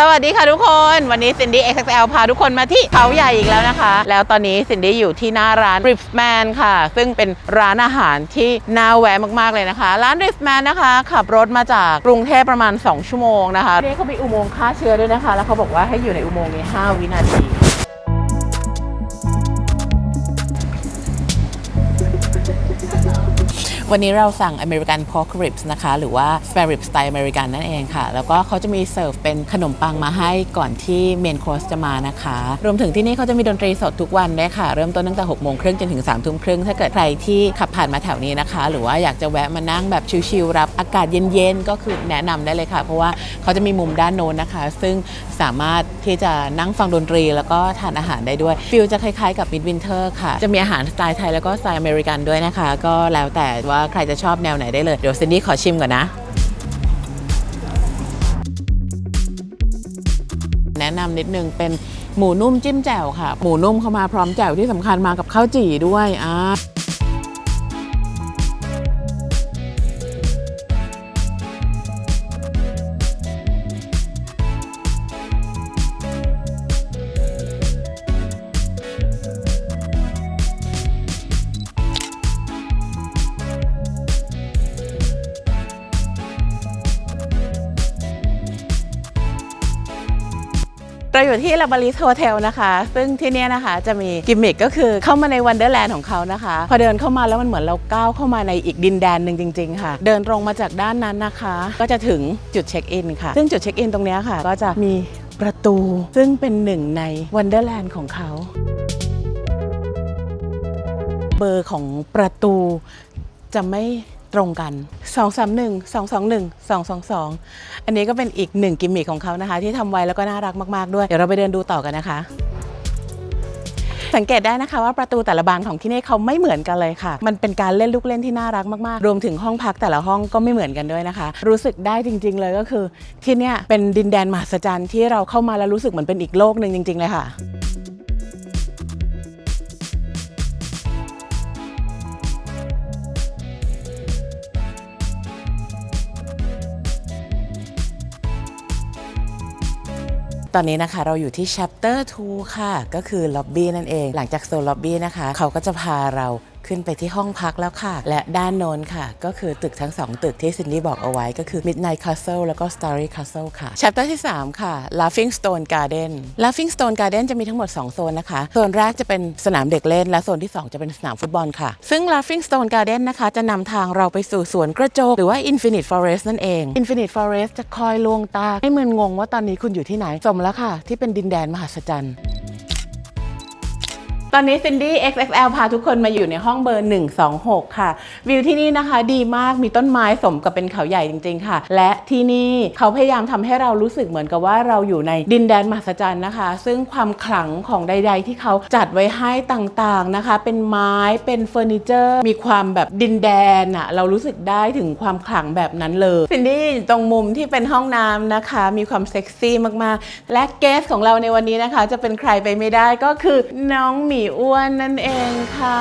สวัสดีค่ะทุกคนวันนี้ซินดี้ XXL พาทุกคนมาที่เขาใหญ่อีกแล้วนะคะ แล้วตอนนี้ซินดี้อยู่ที่หน้าร้าน r i p s Man ค่ะ ซึ่งเป็นร้านอาหารที่น่าแวะมากๆเลยนะคะ ร้าน r i p s Man นะคะ ขับรถมาจากกรุงเทพประมาณ 2 ชั่วโมงนะคะนี่เขามีอุโมงค์ฆ่าเชื้อด้วยนะคะ แล้วเขาบอกว่าให้อยู่ในอุโมงค์นี้ 5 วินาที วันนี้เราสั่ง American Pork Ribs นะคะ หรือว่า Spare Rib Style American นั่นเองค่ะ แล้วก็เขาจะมีเสิร์ฟเป็นขนมปังมาให้ก่อนที่เมนคอร์สจะมานะคะ รวมถึงที่นี่เขาจะมีดนตรีสดทุกวันด้วยค่ะ เริ่มต้นตั้งแต่6โมงครึ่งจนถึง3ทุ่มครึ่งถ้าเกิดใครที่ขับผ่านมาแถวนี้นะคะ หรือว่าอยากจะแวะมานั่งแบบชิลๆรับอากาศเย็นๆก็คือแนะนำได้เลยค่ะ เพราะว่าเขาจะมีมุมด้านโน้นนะคะ ซึ่งสามารถที่จะนั่งฟังดนตรี แล้วก็ทานอาหารได้ด้วยฟิลจะคล้ายๆกับมิดวินเทอร์ค่ะจะมีอาหารสไตล์ไทยแล้วก็สไตล์อเมริกันด้วยนะคะ ก็แล้วแต่ว่าใครจะชอบแนวไหนได้เลย เดี๋ยวซินดี้ขอชิมก่อนนะ แนะนำนิดนึงเป็นหมูนุ่มจิ้มแจ่วค่ะ หมูนุ่มเข้ามาพร้อมแจ่วที่สำคัญมากับข้าวจี่ด้วยอ่า เราอยู่ที่ลาบาริสโฮเทลนะคะ ซึ่งที่นี่นะคะจะมีกิมมิคก็คือเข้ามาในวันเดอร์แลนด์ของเขานะคะ พอเดินเข้ามาแล้วมันเหมือนเราก้าวเข้ามาในอีกดินแดนหนึ่งจริง ๆ ค่ะ เดินตรงมาจากด้านนั้นนะคะ ก็จะถึงจุดเช็คอินค่ะ ซึ่งจุดเช็คอินตรงนี้ค่ะ ก็จะมีประตู ซึ่งเป็นหนึ่งในวันเดอร์แลนด์ของเขา เบอร์ของประตูจะไม่ ตรงกัน 231 221 222 อันนี้ก็เป็นอีกหนึ่งกิมมิคของเขานะคะ ที่ทำไว้แล้วก็น่ารักมากๆด้วย เดี๋ยวเราไปเดินดูต่อกันนะคะสังเกตได้นะคะว่าประตูแต่ละบานของที่นี่เขาไม่เหมือนกันเลยค่ะ มันเป็นการเล่นลูกเล่นที่น่ารักมากๆ รวมถึงห้องพักแต่ละห้องก็ไม่เหมือนกันด้วยนะคะ รู้สึกได้จริง ๆ เลยก็คือ ที่นี่เป็นดินแดนมหัศจรรย์ที่เราเข้ามาแล้วรู้สึกเหมือนเป็นอีกโลกหนึ่งจริง ๆ เลยค่ะ ตอนนี้นะคะเราอยู่ที่ chapter 2 ค่ะ ก็คือล็อบบี้นั่นเอง หลังจากโซนล็อบบี้นะคะ เขาก็จะพาเรา ขึ้นไปที่ห้องพักแล้วค่ะ และด้านโน้นค่ะ ก็คือตึกทั้ง 2 ตึกที่ซินดี้บอกเอาไว้ก็คือ Midnight Castle แล้วก็ Starry Castle ค่ะ chapter ที่ 3 ค่ะ Laughing Stone Garden Laughing Stone Garden จะมีทั้งหมด 2 โซนนะคะ โซนแรกจะเป็นสนามเด็กเล่น และโซนที่ 2 จะเป็นสนามฟุตบอลค่ะ ซึ่ง Laughing Stone Garden นะคะ จะนำทางเราไปสู่สวนกระจก หรือว่า Infinite Forest นั่นเอง Infinite Forest จะคอยลวงตาให้มึนงงว่าตอนนี้คุณอยู่ที่ไหนสมแล้วค่ะ ที่เป็นดินแดนมหัศจรรย์ ตอนนี้ซินดี้ XXL พาทุกคนมาอยู่ในห้องเบอร์ 126 ค่ะ วิวที่นี่นะคะดีมากมีต้นไม้สมกับเป็นเขาใหญ่จริง ๆ ค่ะ และที่นี่เขาพยายามทำให้เรารู้สึกเหมือนกับว่าเราอยู่ในดินแดนมหัศจรรย์นะคะ ซึ่งความขลังของใด ๆ ที่เขาจัดไว้ให้ต่างๆนะคะ เป็นไม้เป็นเฟอร์นิเจอร์ มีความแบบดินแดนอะเรารู้สึกได้ถึงความขลังแบบนั้นเลยซินดี้ตรงมุมที่เป็นห้องน้ำนะคะ มีความเซ็กซี่มากๆ และเกสของเราในวันนี้นะคะ จะเป็นใครไปไม่ได้ก็คือน้องหมีอ้วนนั่นเองค่ะ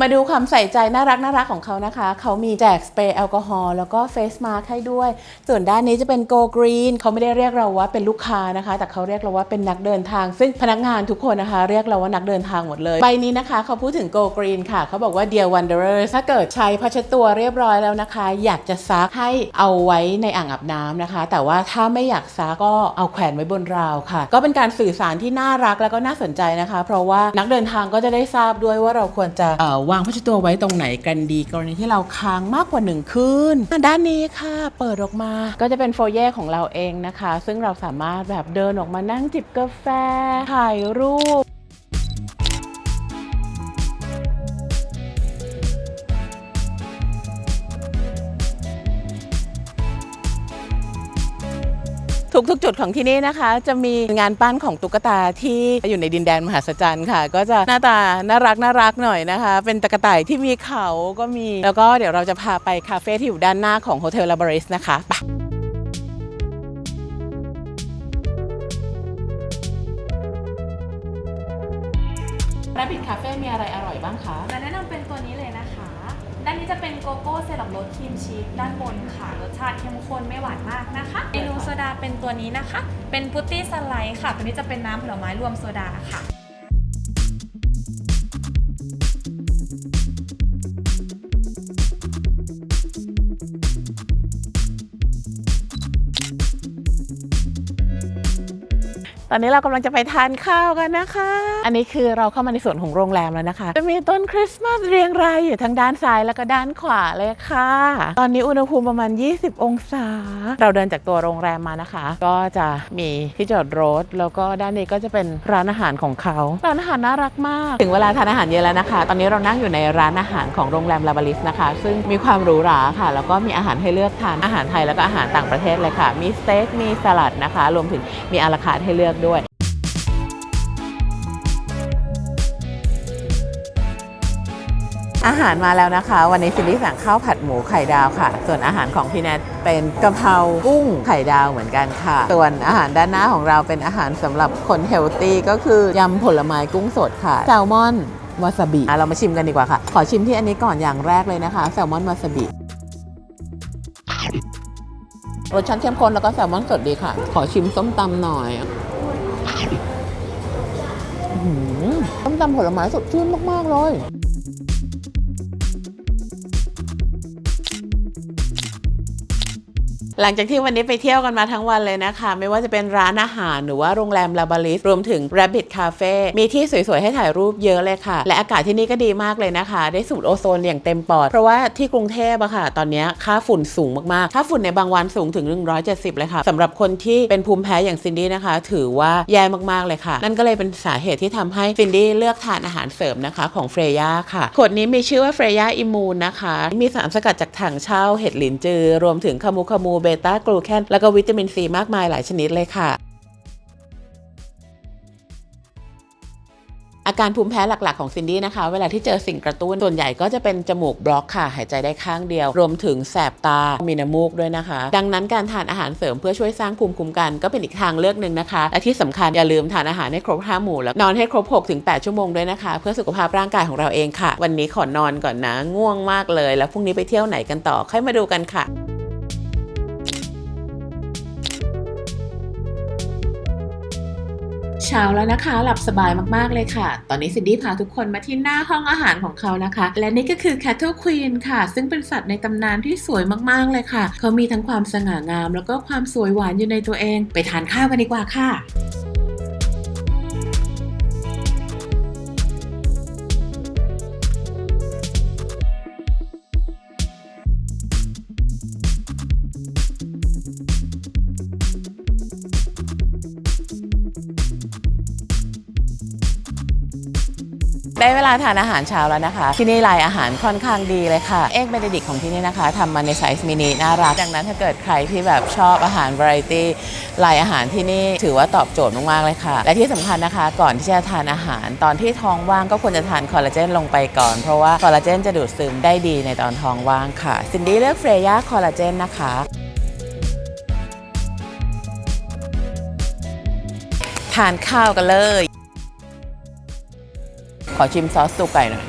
มาดูความใส่ใจน่ารักน่ารักของเขานะคะ เขามีแจกสเปรย์แอลกอฮอล์แล้วก็เฟสมาร์คให้ด้วย ส่วนด้านนี้จะเป็นโกกรีนเขาไม่ได้เรียกเราว่าเป็นลูกค้านะคะ แต่เขาเรียกเราว่าเป็นนักเดินทาง ซึ่งพนักงานทุกคนนะคะ เรียกเราว่านักเดินทางหมดเลย ใบนี้นะคะ เขาพูดถึงโกกรีนค่ะเขาบอกว่า Dear wanderer ถ้าเกิดใช้ผ้าเช็ดตัวเรียบร้อยแล้วนะคะ อยากจะซักให้เอาไว้ในอ่างอาบน้ำนะคะ แต่ว่าถ้าไม่อยากซักก็เอาแขวนไว้บนราวค่ะ ก็เป็นการสื่อสารที่น่ารักแล้วก็น่าสนใจนะคะ เพราะว่านักเดินทางก็จะได้ทราบด้วยว่าเราควรจะเอ่อวางผ้าเช็ดตัวไว้ตรงไหนกันดีกรณีที่เราค้างมากกว่าหนึ่งคืนด้านนี้ค่ะ เปิดออกมา ก็จะเป็นโฟเย่ของเราเองนะคะ ซึ่งเราสามารถแบบเดินออกมานั่งจิบกาแฟถ่ายรูป ทุกๆจุดของที่นี่นะคะ จะมีงานปั้นของตุ๊กตาที่อยู่ในดินแดนมหัศจรรย์ค่ะ ก็จะหน้าตาน่ารักน่ารักหน่อยนะคะ เป็นตะกะต่ายที่มีเขาก็มี แล้วก็เดี๋ยวเราจะพาไปคาเฟ่ที่อยู่ด้านหน้าของโฮเทลลาบาริสนะคะไปราบิดคาเฟ่มีอะไรอร่อยบ้างคะ มาแนะนำ จะเป็นโกโก้เซรั่มรสครีมชีสด้านบนค่ะ รสชาติเข้มข้นไม่หวานมากนะคะ เมนูโซดาเป็นตัวนี้นะคะ เป็นพุตตี้สไลด์ค่ะ ตัวนี้จะเป็นน้ำผลไม้รวมโซดาค่ะ ตอนนี้เรากำลังจะไปทานข้าวกันนะคะ อันนี้คือเราเข้ามาในส่วนของโรงแรมแล้วนะคะ จะมีต้นคริสต์มาสเรียงรายอยู่ทั้งด้านซ้ายแล้วก็ด้านขวาเลยค่ะ ตอนนี้อุณหภูมิประมาณ 20 องศา เราเดินจากตัวโรงแรมมานะคะ ก็จะมีที่จอดรถ แล้วก็ด้านนี้ก็จะเป็นร้านอาหารของเขา ร้านอาหารน่ารักมาก ถึงเวลาทานอาหารเย็นแล้วนะคะ ตอนนี้เรานั่งอยู่ในร้านอาหารของโรงแรมลาบาลิสนะคะ ซึ่งมีความหรูหราค่ะ แล้วก็มีอาหารให้เลือกทานอาหารไทยแล้วก็อาหารต่างประเทศเลยค่ะ มีสเต็ก มีสลัดนะคะ รวมถึงมีอาราคาร์ทให้เลือกด้วยอาหารมาแล้วนะคะ วันนี้ซิลลี่สั่งข้าวผัดหมูไข่ดาวค่ะ ส่วนอาหารของพี่แนทเป็นกะเพรากุ้งไข่ดาวเหมือนกันค่ะ ส่วนอาหารด้านหน้าของเราเป็นอาหารสำหรับคนเฮลตี้ก็คือยำผลไม้กุ้งสดค่ะแซลมอนวาซาบิเรามาชิมกันดีกว่าค่ะ ขอชิมที่อันนี้ก่อนอย่างแรกเลยนะคะแซลมอนวาซาบิรสชาติเข้มข้นแล้วก็แซลมอนสดดีค่ะ ขอชิมส้มตำหน่อย ต้มตำผลไม้สดชื่นมาก ๆ เลย หลังจากที่วันนี้ไปเที่ยวกันมาทั้งวันเลยนะคะ ไม่ว่าจะเป็นร้านอาหารหรือว่าโรงแรมลาบาลิสรวมถึง Rabbit Cafe มีที่สวยๆ ให้ถ่ายรูปเยอะเลยค่ะ และอากาศที่นี่ก็ดีมากเลยนะคะ ได้สูดโอโซนอย่างเต็มปอด เพราะว่าที่กรุงเทพอะค่ะ ตอนนี้ค่าฝุ่นสูงมากๆ ค่าฝุ่นในบางวันสูงถึง 170 เลยค่ะสำหรับคนที่เป็นภูมิแพ้อย่างซินดี้นะคะ ถือว่าแย่มากๆเลยค่ะ นั่นก็เลยเป็นสาเหตุที่ทำให้ซินดี้เลือกทานอาหารเสริมนะคะของเฟรย่าค่ะขวดนี้มีชื่อว่าเฟรย่าอิมูนนะคะมีสารสกัดจากถังเช่าเห็ดหลินจือ รวมถึงคามูคามูเบต้ากลูแคนแล้วก็วิตามินซีมากมายหลายชนิดเลยค่ะอาการภูมิแพ้หลักๆของซินดี้นะคะ เวลาที่เจอสิ่งกระตุ้นส่วนใหญ่ก็จะเป็นจมูกบล็อกค่ะ หายใจได้ข้างเดียว รวมถึงแสบตา มีน้ำมูกด้วยนะคะ ดังนั้นการทานอาหารเสริมเพื่อช่วยสร้างภูมิคุ้มกันก็เป็นอีกทางเลือกหนึ่งนะคะ และที่สำคัญอย่าลืมทานอาหารให้ครบห้าหมู่แล้วนอนให้ครบ6-8ชั่วโมงด้วยนะคะ เพื่อสุขภาพร่างกายของเราเองค่ะ วันนี้ขอนอนก่อนนะง่วงมากเลย แล้วพรุ่งนี้ไปเที่ยวไหนกันต่อค่อยมาดูกันค่ะ เช้าแล้วนะคะ หลับสบายมากๆเลยค่ะ ตอนนี้ซินดี้พาทุกคนมาที่หน้าห้องอาหารของเขานะคะ และนี่ก็คือ Cattle Queen ค่ะ ซึ่งเป็นสัตว์ในตำนานที่สวยมากๆเลยค่ะ เขามีทั้งความสง่างาม แล้วก็ความสวยหวานอยู่ในตัวเอง ไปทานข้าวกันดีกว่าค่ะ ได้เวลาทานอาหารเช้าแล้วนะคะ ที่นี่ลายอาหารค่อนข้างดีเลยค่ะ เอ็กเบเนดิกของที่นี่นะคะทำมาในไซส์มินิน่ารัก ดังนั้นถ้าเกิดใครที่แบบชอบอาหารวาไรตี้ลายอาหารที่นี่ถือว่าตอบโจทย์มากๆเลยค่ะ และที่สำคัญนะคะ ก่อนที่จะทานอาหาร ตอนที่ท้องว่างก็ควรจะทานคอลลาเจนลงไปก่อน เพราะว่าคอลลาเจนจะดูดซึมได้ดีในตอนท้องว่างค่ะซินดี้เลือกเฟรย่าคอลลาเจนนะคะทานข้าวกันเลย อชิมซอสตูไก่หน่อย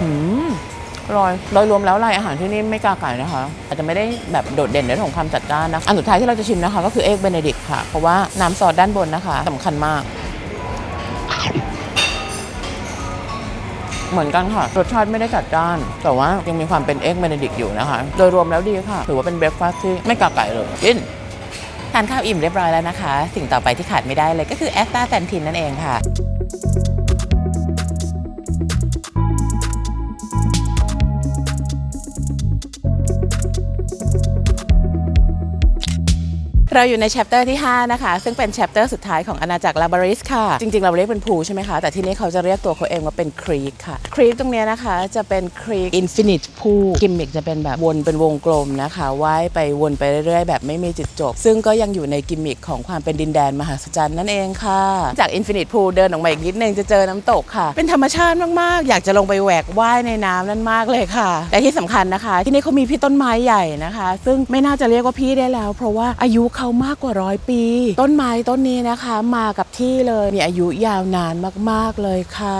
หืมอร่อยโดยรวมแล้วรายอาหารที่นี่ไม่กาไก่นะคะ อาจจะไม่ได้แบบโดดเด่นในเรื่องของความจัดจ้านนะอันสุดท้ายที่เราจะชิมนะคะ ก็คือเอ็กเบเนดิกค่ะ เพราะว่าน้ำซอสด้านบนนะคะสำคัญมาก เหมือนกันค่ะ รสชาติไม่ได้จัดจ้าน แต่ว่ายังมีความเป็นเอ็กเบเนดิกอยู่นะคะ โดยรวมแล้วดีค่ะ ถือว่าเป็นเบรคฟาสต์ที่ไม่กาไก่เลยกิน ทานข้าวอิ่มเรียบร้อยแล้วนะคะ สิ่งต่อไปที่ขาดไม่ได้เลยก็คือแอสตาแซนทินนั่นเองค่ะ เราอยู่ในแชปเตอร์ที่ 5 นะคะ ซึ่งเป็นแชปเตอร์สุดท้ายของอาณาจักรลาบาริสค่ะ จริง ๆ เราเรียกเป็นพูใช่ไหมคะ แต่ที่นี่เขาจะเรียกตัวเขาเองว่าเป็นครีกค่ะ ครีกตรงนี้นะคะ จะเป็นครีกอินฟินิตพูกิมมิกจะเป็นแบบวนเป็นวงกลมนะคะว่ายไปวนไปเรื่อยๆ แบบไม่มีจุดจบ ซึ่งก็ยังอยู่ในกิมมิคของความเป็นดินแดนมหาศจรรย์นั่นเองค่ะ จากอินฟินิตพูเดินออกมาอีกนิดนึงจะเจอน้ำตกค่ะ เป็นธรรมชาติมากๆ อยากจะลงไปแหวกว่ายในน้ำนั่นมากเลยค่ะและที่สำคัญนะคะ ที่นี่เขามีพี่ต้นไม้ใหญ่นะคะ ซึ่งไม่น่าจะเรียกว่าพี่ได้แล้ว เพราะว่าอายุเขามากกว่าร้อยปี ต้นไม้ต้นนี้นะคะ มากับที่เลยมีอายุยาวนานมากๆเลยค่ะ